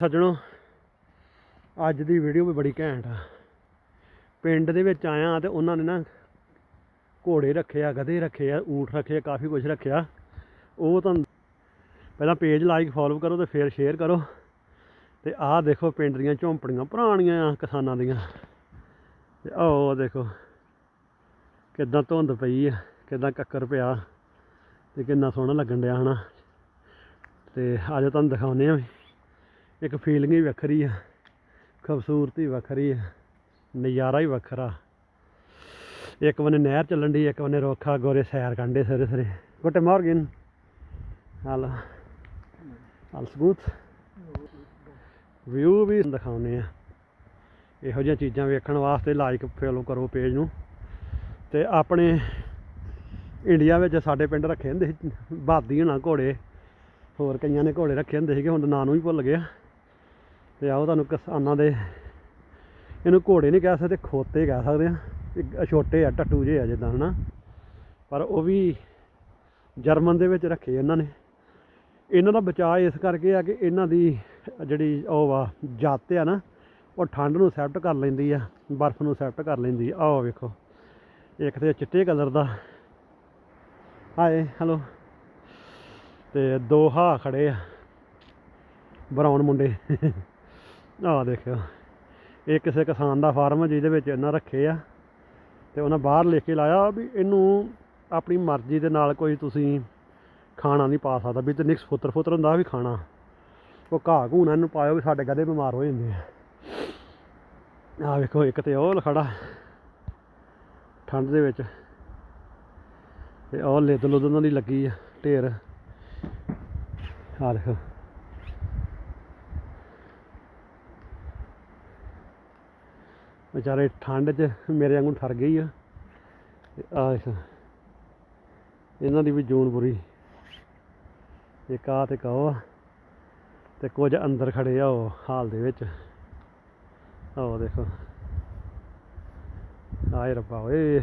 ਸੱਜਣੋ, ਅੱਜ ਦੀ ਵੀਡੀਓ ਵੀ ਬੜੀ ਘੈਂਟ ਆ। ਪਿੰਡ ਦੇ ਵਿੱਚ ਆਇਆ ਤੇ ਉਹਨਾਂ ਨੇ ਨਾ ਘੋੜੇ ਰੱਖੇ ਆ ਗਧੇ ਰੱਖੇ ਆ ਊਠ ਰੱਖੇ ਆ, ਕਾਫੀ ਕੁਝ ਰੱਖਿਆ। ਉਹ ਤੁਹਾਨੂੰ ਪਹਿਲਾਂ ਪੇਜ ਲਾਈਕ ਫੋਲੋ ਕਰੋ ਤੇ ਫਿਰ ਸ਼ੇਅਰ ਕਰੋ। ਤੇ ਆਹ ਦੇਖੋ ਪਿੰਡ ਦੀਆਂ ਝੌਂਪੜੀਆਂ, ਪੁਰਾਣੀਆਂ ਆ ਕਿਸਾਨਾਂ ਦੀਆਂ। ਤੇ ਆਹ ਦੇਖੋ, ਕਿੱਦਾਂ ਧੁੰਦ ਪਈ ਆ, ਕਿੱਦਾਂ ਕੱਕਰ ਪਿਆ ਤੇ ਕਿੰਨਾ ਸੋਹਣਾ ਲੱਗਣ ਡਿਆ ਹਨਾ। ਤੇ ਅੱਜ ਤੁਹਾਨੂੰ ਦਿਖਾਉਂਦੇ ਆ ਇੱਕ ਫੀਲਿੰਗ ਹੀ ਵੱਖਰੀ ਆ, ਖੂਬਸੂਰਤੀ ਵੱਖਰੀ ਆ, ਨਜ਼ਾਰਾ ਹੀ ਵੱਖਰਾ। ਇੱਕ ਬੰਨੇ ਨਹਿਰ ਚੱਲਣ ਦੀ ਇੱਕ ਬੰਨੇ ਰੋਖਾ ਗੋਰੇ ਸੈਰ ਕੰਡੇ ਸਰੇ ਸਰੇ ਗੁੱਟ ਮਾਰਗਨ ਹਾਲ ਹਾਲਸ ਗੁੱਟ ਵਿਊ ਵੀ ਦਿਖਾਉਂਦੇ ਆ। ਇਹੋ ਜਿਹੀਆਂ ਚੀਜ਼ਾਂ ਵੇਖਣ ਵਾਸਤੇ ਲਾਈਕ ਫੋਲੋ ਕਰੋ ਪੇਜ ਨੂੰ। ਤੇ ਆਪਣੇ ਇੰਡੀਆ ਵਿੱਚ ਸਾਡੇ ਪਿੰਡ ਰੱਖੇ ਹੁੰਦੇ ਸੀ ਬਾਦੀ ਹੋਣਾ ਘੋੜੇ। ਹੋਰ ਕਈਆਂ ਨੇ ਘੋੜੇ ਰੱਖੇ ਹੁੰਦੇ ਸੀਗੇ, ਹੁਣ ਨਾਂ ਨੂੰ ਹੀ ਭੁੱਲ ਗਿਆ। ਤੇ ਆਓ ਤੁਹਾਨੂੰ ਕਿਸਾਨਾਂ ਦੇ ਇਹਨੂੰ ਘੋੜੇ ਨਹੀਂ ਕਹਿ ਸਕਦੇ, ਖੋਤੇ ਕਹਿ ਸਕਦੇ ਆ। ਇਹ ਛੋਟੇ ਆ, ਟੱਟੂ ਜਿਹੇ ਆ ਜਿੱਦਾਂ, ਹਨਾ? ਪਰ ਉਹ ਵੀ ਜਰਮਨ ਦੇ ਵਿੱਚ ਰੱਖੇ ਇਹਨਾਂ ਨੇ। ਇਹਨਾਂ ਦਾ ਬਚਾਅ ਇਸ ਕਰਕੇ ਆ ਕਿ ਇਹਨਾਂ ਦੀ ਜਿਹੜੀ ਉਹ ਵਾ ਜਾਤ ਆ ਨਾ, ਉਹ ਠੰਡ ਨੂੰ ਸੈਪਟ ਕਰ ਲੈਂਦੀ ਆ, ਬਰਫ਼ ਨੂੰ ਸੈਪਟ ਕਰ ਲੈਂਦੀ ਆ। ਆਹ ਵੇਖੋ, ਇੱਕ ਤੇ ਚਿੱਟੇ ਕਲਰ ਦਾ। ਹਾਏ, ਹੈਲੋ। ਤੇ ਦੋ ਹਾ ਖੜੇ ਆ ਬਰਾਉਨ ਮੁੰਡੇ। ਆਹ ਦੇਖਿਓ। ਇਹ ਕਿਸੇ ਕਿਸਾਨ ਦਾ ਫਾਰਮ ਆ ਜਿਹਦੇ ਵਿੱਚ ਇਹਨਾਂ ਰੱਖੇ ਆ। ਤੇ ਉਹਨਾਂ ਬਾਹਰ ਲਿਖ ਕੇ ਲਾਇਆ ਵੀ ਇਹਨੂੰ ਆਪਣੀ ਮਰਜ਼ੀ ਦੇ ਨਾਲ ਕੋਈ ਤੁਸੀਂ ਖਾਣਾ ਨਹੀਂ ਪਾ ਸਕਦਾ। ਵੀ ਤੇ ਨਿਕਸ ਫੁੱਤਰ ਫੁੱਤਰ ਹੁੰਦਾ ਵੀ ਖਾਣਾ। ਉਹ ਘਾਹ ਘੂਣਾ ਇਹਨੂੰ ਪਾਇਓ ਵੀ ਸਾਡੇ ਗਧੇ ਬਿਮਾਰ ਹੋ ਜਾਂਦੇ ਆ। ਆਹ ਵੇਖੋ, ਇੱਕ ਤੇ ਉਹ ਖੜਾ ਠੰਡ ਦੇ ਵਿੱਚ। ਤੇ ਉਹ ਲਿੱਦ ਲੁੱਦ ਉਹਨਾਂ ਦੀ ਲੱਗੀ ਆ ਢੇਰ। ਆਹ ਦੇਖੋ। ਵਿਚਾਰੇ ਠੰਡ 'ਚ ਮੇਰੇ ਵਾਂਗੂ ਠਰ ਗਈ ਆ। ਤੇ ਇਹਨਾਂ ਦੀ ਵੀ ਜੂਨ ਬੁਰੀ। ਇੱਕ ਆ ਤੇ ਕਹੋ ਆ ਤੇ ਕੁਝ ਅੰਦਰ ਖੜੇ ਆ ਉਹ ਹਾਲ ਦੇ ਵਿੱਚ। ਆਹ ਦੇਖੋ। ਆਏ ਰੱਬਾ ਓਏ।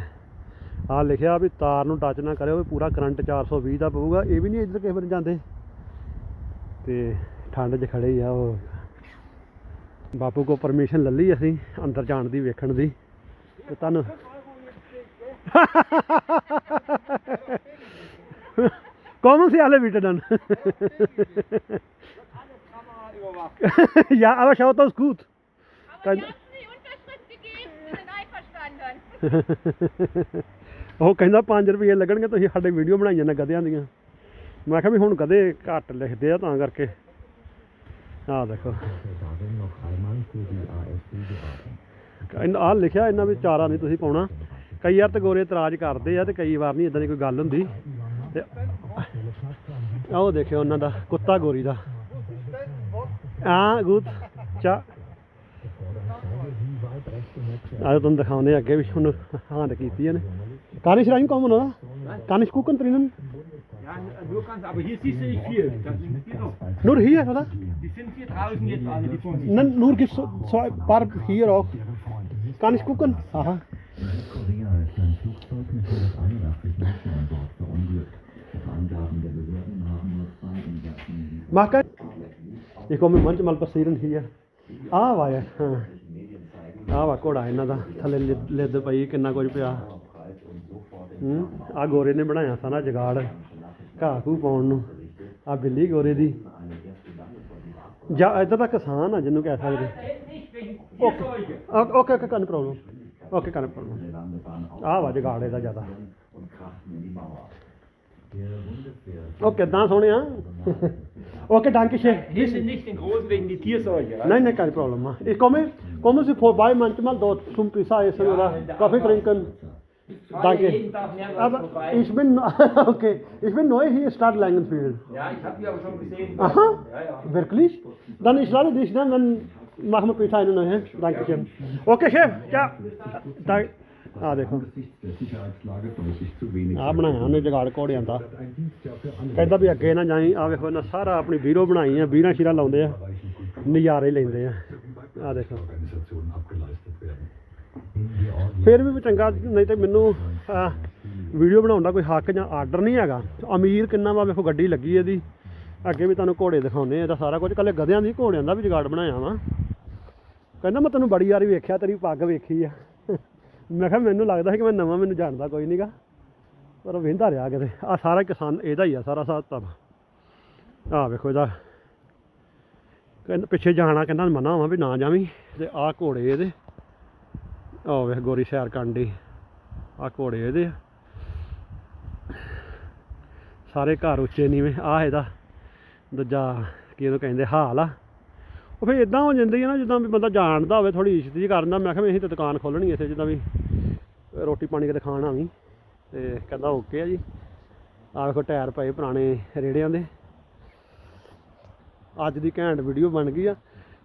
ਆ ਲਿਖਿਆ ਵੀ ਤਾਰ ਨੂੰ ਟੱਚ ਨਾ ਕਰਿਓ ਵੀ ਪੂਰਾ ਕਰੰਟ 420 ਦਾ ਪਊਗਾ। ਇਹ ਵੀ ਨਹੀਂ ਇੱਧਰ ਕਿਸੇ ਵਾਰ ਜਾਂਦੇ। ਤੇ ਠੰਡ 'ਚ ਖੜੇ ਹੀ ਆ ਉਹ। ਬਾਪੂ ਕੋ ਪਰਮਿਸ਼ਨ ਲੈ ਲਈ ਅਸੀਂ ਅੰਦਰ ਜਾਣ ਦੀ ਵੇਖਣ ਦੀ ਤੇ ਤੁਹਾਨੂੰ ¿Cómo se alle wieder dann? ja, aber schaut aus gut. Aber Dann- wir haben die Unterschrift gegeben, wir sind einverstanden. ਉਹ ਕਹਿੰਦਾ 5 ਰੁਪਏ ਲੱਗਣਗੇ ਤੁਸੀਂ ਸਾਡੇ ਵੀਡੀਓ ਬਣਾਈ ਜਾਂਦੇ ਗਧਿਆਂ ਦੀਆਂ ਮੈਂ ਕਿਹਾ ਵੀ ਹੁਣ ਗਧੇ ਘੱਟ ਲਿਖਦੇ ਆ ਤਾਂ ਕਰਕੇ ਆਹ ਦੇਖੋ darin noch ਲਿਖਿਆ ਇਹਨਾਂ ਵਿੱਚ ਚਾਰਾ ਨਹੀਂ ਤੁਸੀਂ ਪਾਉਣਾ। ਕਈ ਵਾਰ ਤੇ ਗੋਰੇ ਇਤਰਾਜ਼ ਕਰਦੇ ਆ ਤੇ ਕਈ ਵਾਰ ਨਹੀਂ ਇਦਾਂ ਦੀ ਕੋਈ ਗੱਲ ਹੁੰਦੀ। ਤੇ ਆਹ ਦੇਖਿਓ ਉਹਨਾਂ ਦਾ, ਕੁੱਤਾ ਗੋਰੀ ਦਾ। ਆ ਗੁੱਡ ਚਾ ਆਹ ਤੁਹਾਨੂੰ ਦਿਖਾਉਂਦੇ ਅੱਗੇ ਵੀ, ਹੁਣ ਹਾਂ ਕੀਤੀ ਇਹਨੇ ਕਾਨਿਸ਼ ਰਾਹੀਂ ਕੌਮ ਨਾ ਕਾਨਿਸ਼ ਕੁਕਨ ਤਰੀਨਨ Ja, du kannst, aber hier siehst du nicht viel. Hier noch. Noor hier oder Die sind hier draußen jetzt alle, die von Nein, nur gibt's so zwei paar hier auch. Kann ich gucken? Aha. Korea ist ein Flugzeug mit 181 Menschen an Bord verunglückt. Nach Angaben der Behörden haben nur zwei Insassen Mach kein. Ich komme manchmal passieren hier. ਆ ਵਾ ਇਹ, ਹਾਂ ਆ ਵਾ ਘੋੜਾ ਇਹਨਾਂ ਦਾ ਥੱਲੇ ਲਿੱਦ ਪਈ ਕਿੰਨਾ ਕੁਝ ਪਿਆ ਹੂੰ ਆ ਗੋਰੇ ਨੇ ਬਣਾਇਆ ਸਾਰਾ ਜਗਾੜ ਘਾਹ ਘੂ ਪਾਉਣ ਨੂੰ ਆ ਬਿੱਲੀ ਗੋਰੇ ਦੀ ਜਾਂ ਇੱਧਰ ਦਾ ਕਿਸਾਨ ਆ ਜਿਹਨੂੰ ਕਹਿ ਸਕਦੇ ਓਕੇ ਓਕੇ ਓਕੇ ਕੰਨ ਪ੍ਰੋਬਲਮ ਓਕੇ ਕੰਨ ਪ੍ਰੋਬਲਮ ਆ ਵਾ ਜਗਾੜ ਇਹਦਾ ਜ਼ਿਆਦਾ ਉਹ ਕਿੱਦਾਂ ਸੋਹਣਿਆ ਓਕੇ ਡਾਂਕੀ ਸ਼ੇ Hier sind nicht den großen wegen die Tierseuche. Ja? Nein, nein, kein Problem. Ich komme, kommen Sie vorbei manchmal dort zum Pizza essen oder Kaffee trinken. Danke. Aber ich bin, okay, ich bin neu hier, Stadt Langenfeld. Ja, ich habe die aber schon gesehen. Aha, Ja, ja. wirklich? Dann ich lade dich dann, dann machen wir Pizza eine neue. Dankeschön. Okay, Chef, ja. Da, ਆ ਦੇਖੋ. ਆ ਬਣਾਇਆ ਉਹਨੇ ਜਗਾੜ ਘੋੜਿਆਂ ਦਾ ਕਹਿੰਦਾ ਵੀ ਅੱਗੇ ਨਾ ਜਾਈ ਆ ਵੇਖੋ ਇਹਨਾਂ ਸਾਰਾ ਆਪਣੀ ਵੀਰੋ ਬਣਾਈ ਆ ਵੀਰਾਂ ਸ਼ੀਰਾ ਲਾਉਂਦੇ ਆ ਨਜ਼ਾਰੇ ਲੈਂਦੇ ਆ ਆ ਦੇਖੋ ਫਿਰ ਵੀ ਚੰਗਾ ਨਹੀਂ ਤੇ ਮੈਨੂੰ ਵੀਡੀਓ ਬਣਾਉਣ ਦਾ ਕੋਈ ਹੱਕ ਜਾਂ ਆਰਡਰ ਨਹੀਂ ਹੈਗਾ। ਅਮੀਰ ਕਿੰਨਾ ਵਾ, ਵੇਖੋ ਗੱਡੀ ਲੱਗੀ ਇਹਦੀ। ਅੱਗੇ ਵੀ ਤੁਹਾਨੂੰ ਘੋੜੇ ਦਿਖਾਉਨੇ ਆ, ਇਹਦਾ ਸਾਰਾ ਕੁਝ। ਕੱਲੇ ਗਧਿਆਂ ਦੀ ਘੋੜਿਆਂ ਦਾ ਵੀ ਜੁਗਾੜ ਬਣਾਇਆ ਵਾ। ਕਹਿੰਦਾ ਮੈਂ ਤੈਨੂੰ ਬੜੀ ਵਾਰੀ ਵੇਖਿਆ, ਤੇਰੀ ਪੱਗ ਵੇਖੀ ਆ। ਮੈਂ ਕਿਹਾ ਮੈਨੂੰ ਲੱਗਦਾ ਸੀ ਕਿ ਮੈਂ ਨਵਾਂ, ਮੈਨੂੰ ਜਾਣਦਾ ਕੋਈ ਨਹੀਂਗਾ ਪਰ ਉਹ ਵਹਿੰਦਾ ਰਿਹਾ ਕਿਤੇ। ਆ ਸਾਰਾ ਕਿਸਾਨ, ਇਹਦਾ ਹੀ ਆ ਸਾਰਾ ਹਿਸਾਬ ਕਿਤਾਬ ਆ ਵੇਖੋ ਇਹਦਾ। ਕਹਿੰਦਾ ਪਿੱਛੇ ਜਾਣਾ, ਕਹਿੰਦਾ ਮਨਾ ਵਾ ਵੀ ਨਾ ਜਾਵੀਂ। ਤੇ ਆਹ ਘੋੜੇ ਇਹਦੇ। ਆਹ ਵੇਖ ਗੋਰੀ ਸੈਰ ਕਰਨ ਡਈ ਆਹ ਘੋੜੇ ਇਹਦੇ ਆ। ਸਾਰੇ ਘਰ ਉੱਚੇ ਨੀਵੇਂ। ਆ ਇਹਦਾ ਦੂਜਾ ਕੀ ਉਹਨੂੰ ਕਹਿੰਦੇ ਹਾਲ ਆ। ਉਹ ਫਿਰ ਇਦਾਂ ਹੋ ਜਾਂਦੀ ਹੈ ਨਾ, ਜਿੱਦਾਂ ਵੀ ਬੰਦਾ ਜਾਣਦਾ ਹੋਵੇ ਥੋੜੀ ਇੱਜ਼ਤ ਜੀ ਕਰਦਾ ਮੈਂ ਕਿਹਾ ਵੀ ਅਸੀਂ ਤਾਂ ਦੁਕਾਨ ਖੋਲਣੀ ਇੱਥੇ, ਜਿੱਦਾਂ ਵੀ ਰੋਟੀ ਪਾਣੀ ਕਿਤੇ ਖਾਣ ਆਵੀਂ। ਤੇ ਕਹਿੰਦਾ ਓਕੇ ਆ ਜੀ। ਆ ਵੇਖੋ ਟਾਇਰ ਪਏ ਪੁਰਾਣੇ ਰੇੜਿਆਂ ਦੇ। ਅੱਜ ਦੀ ਘੈਂਟ ਵੀਡੀਓ ਬਣ ਗਈ ਆ।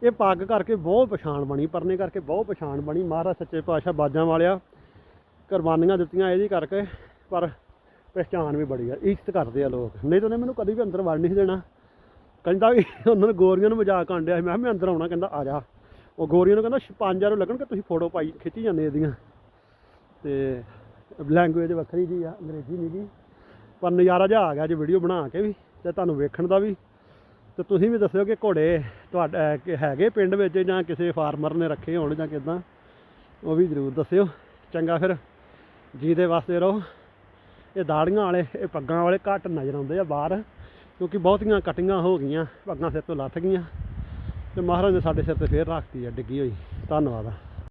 ਇਹ ਪੱਗ ਕਰਕੇ ਬਹੁਤ ਪਛਾਣ ਬਣੀ, ਪਰਨੇ ਕਰਕੇ ਬਹੁਤ ਪਛਾਣ ਬਣੀ। ਮਹਾਰਾਜ ਸੱਚੇ ਪਾਤਸ਼ਾਹ ਬਾਜਾਂ ਵਾਲਿਆ, ਕੁਰਬਾਨੀਆਂ ਦਿੱਤੀਆਂ ਇਹਦੀ ਕਰਕੇ, ਪਰ ਪਛਾਣ ਵੀ ਬੜੀ ਆ, ਇੱਜ਼ਤ ਕਰਦੇ ਆ ਲੋਕ। ਨਹੀਂ ਤਾਂ ਉਹਨੇ ਮੈਨੂੰ ਕਦੀ ਵੀ ਅੰਦਰ ਵੜ ਨਹੀਂ ਦੇਣਾ। ਕਹਿੰਦਾ ਵੀ ਉਹਨਾਂ ਨੇ ਗੋਰੀਆਂ ਨੂੰ ਮਜ਼ਾਕ ਕਾਂਡਿਆ ਸੀ, ਮੈਂ ਕਿਹਾ ਮੈਂ ਅੰਦਰ ਆਉਣਾ, ਕਹਿੰਦਾ ਆ ਜਾ। ਉਹ ਗੋਰੀਆਂ ਨੂੰ ਕਹਿੰਦਾ 5000 ਕਿ ਤੁਸੀਂ ਫੋਟੋ ਪਾਈ, ਖਿੱਚੀ ਜਾਂਦੇ ਇਹਦੀਆਂ। ਤੇ ਲੈਂਗੁਏਜ ਵੱਖਰੀ ਜੀ ਆ, ਅੰਗਰੇਜ਼ੀ ਨਹੀਂ ਗੀ ਪਰ ਨਜ਼ਾਰਾ ਜਿਹਾ ਆ ਗਿਆ ਜੇ ਵੀਡੀਓ ਬਣਾ ਕੇ ਵੀ, ਤੇ ਤੁਹਾਨੂੰ ਵੇਖਣ ਦਾ ਵੀ। ਤੇ ਤੁਸੀਂ ਵੀ ਦੱਸਿਓ ਕਿ ਘੋੜੇ ਤੁਹਾਡਾ ਹੈਗੇ ਪਿੰਡ ਵਿੱਚ ਜਾਂ ਕਿਸੇ ਫਾਰਮਰ ਨੇ ਰੱਖੇ ਹੋਣ ਜਾਂ ਕਿਦਾਂ? ਉਹ ਵੀ ਜ਼ਰੂਰ ਦੱਸਿਓ। ਚੰਗਾ ਫਿਰ ਜੀ ਦੇ ਵਾਸਤੇ ਰਹੋ। ਇਹ ਦਾੜੀਆਂ ਵਾਲੇ, ਇਹ ਪੱਗਾਂ ਵਾਲੇ ਘੱਟ ਨਜ਼ਰ ਆਉਂਦੇ ਆ ਬਾਹਰ, ਕਿਉਂਕਿ ਬਹੁਤੀਆਂ ਕਟੀਆਂ ਹੋ ਗਈਆਂ, ਪੱਗਾਂ ਸਿਰ ਤੋਂ ਲੱਥ ਗਈਆਂ। ਤੇ ਮਹਾਰਾਜ ਨੇ ਸਾਡੇ ਸਿਰ ਤੇ ਫੇਰ ਰੱਖਤੀ ਆ, ਡਿੱਗੀ ਹੋਈ। ਧੰਨਵਾਦ